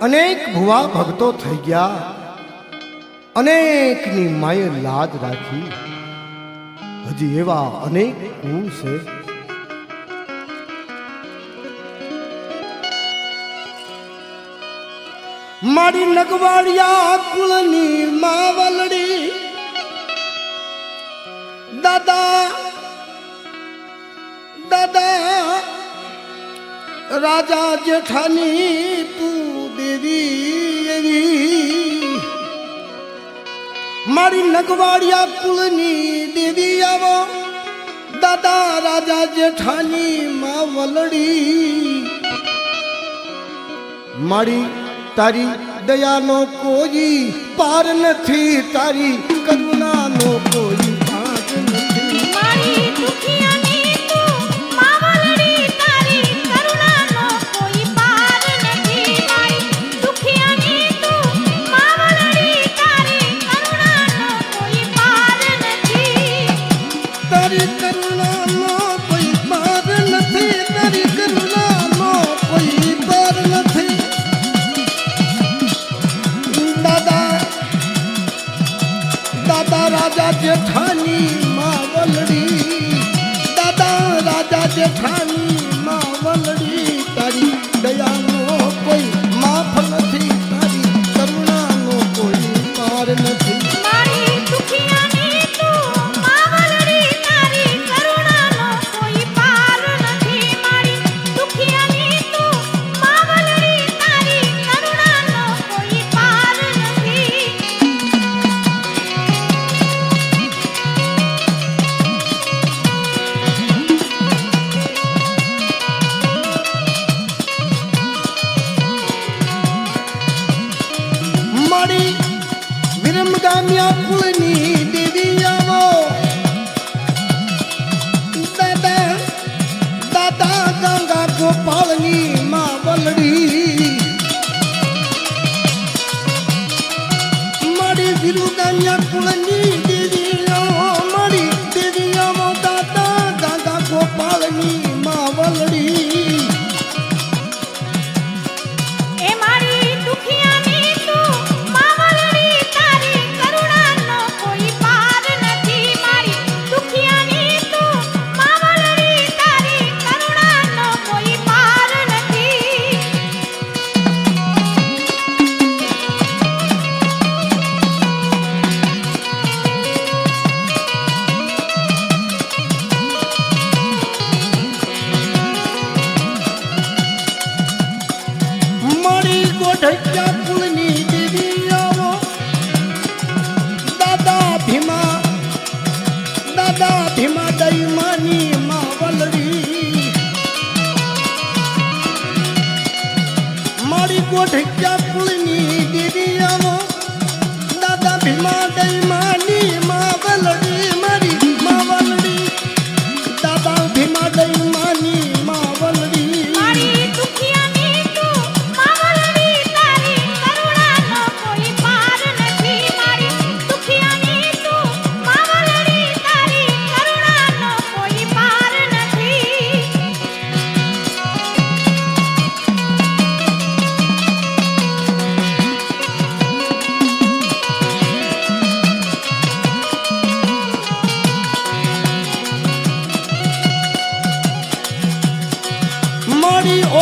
અનેક ભુવા ભક્તો થઈ ગયા. અનેકની માએ લાજ રાખી. હજી એવા અનેક કુળ છે. મારી નગવાડિયા કુળની માવલડી. દાદા દાદા, રાજા જેઠાની મારી નગવાડિયા કુળની દેવી આવો. દાદા રાજા જેઠાની માં વલડી. મારી તારી દયાનો કોઈ પાર નથી, તારી કરુણાનો કોઈ રાજા જેઠાની માં વલડી. દાદા રાજા જેઠાની માં વલડી. તારી દયાનો કોઈ માફ 我抱了你 மாடை மாணி மாவலடி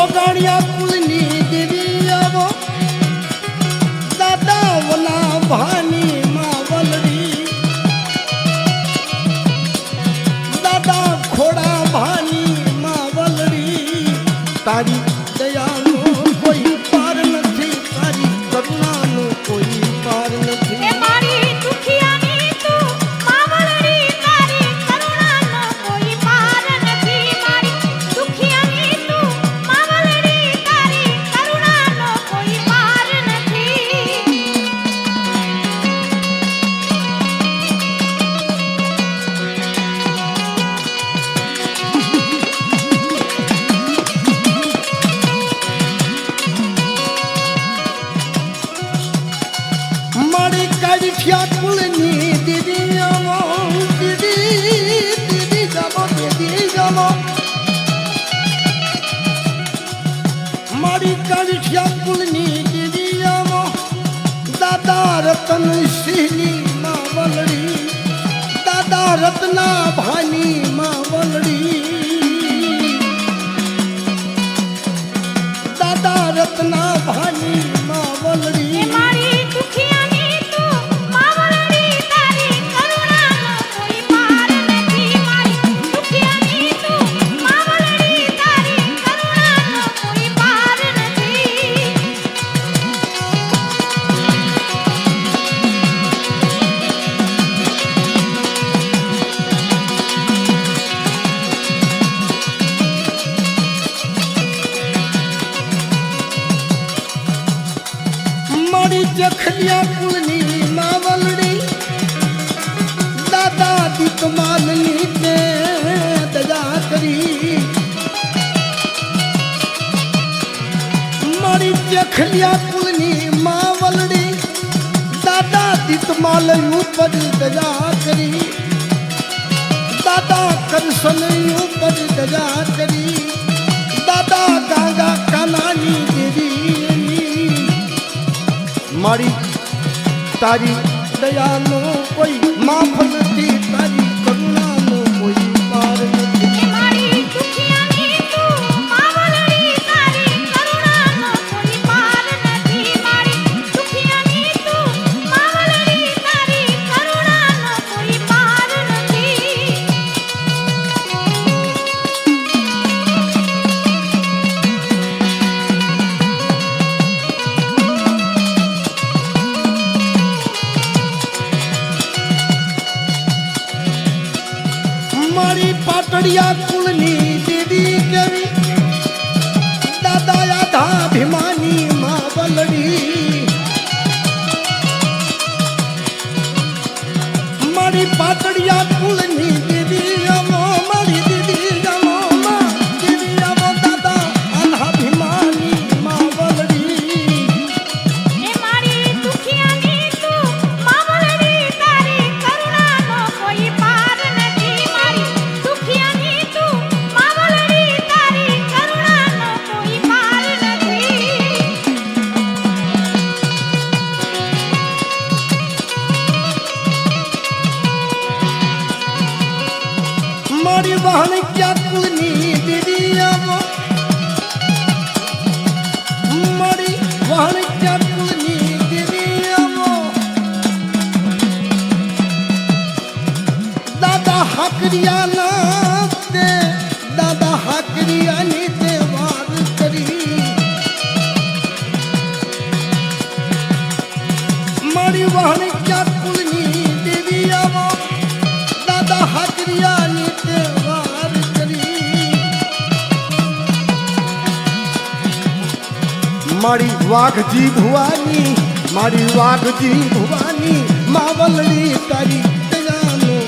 વગાડ્યા કુલની દેવી આવો. દાદા વના ભાની માં વલડી. દાદા ખોડા ભાની માં વલડી. તારી દાદા રતન સિંહની માવલડી દાદા રતના વેડિયા કુળની માવલડી દાદા દીપ માલની તે દયા કરી. મારી ચખલિયા કુળની માવલડી દાદા દીપ માલ ઉપર દયા કરી. દાદા કરસલ ઉપર દયા કરી. દાદા મારી તારી દયાનું કોઈ માફત காட்டடியா குழு நீ बहन क्या कुलनी दीदिया मरी बहन क्या कुलनी दीदिया दादा हकरिया ना दादा हकरिया મારી વાઘજી ભુવાની મારી વાઘજી ભુવાની માવલડી તારી દયાનું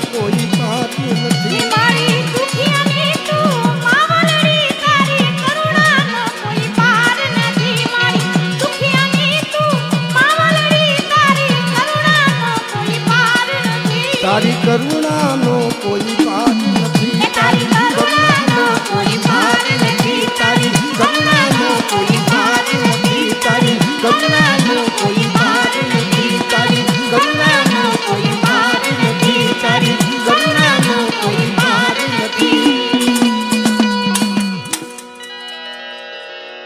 તારી કરુણા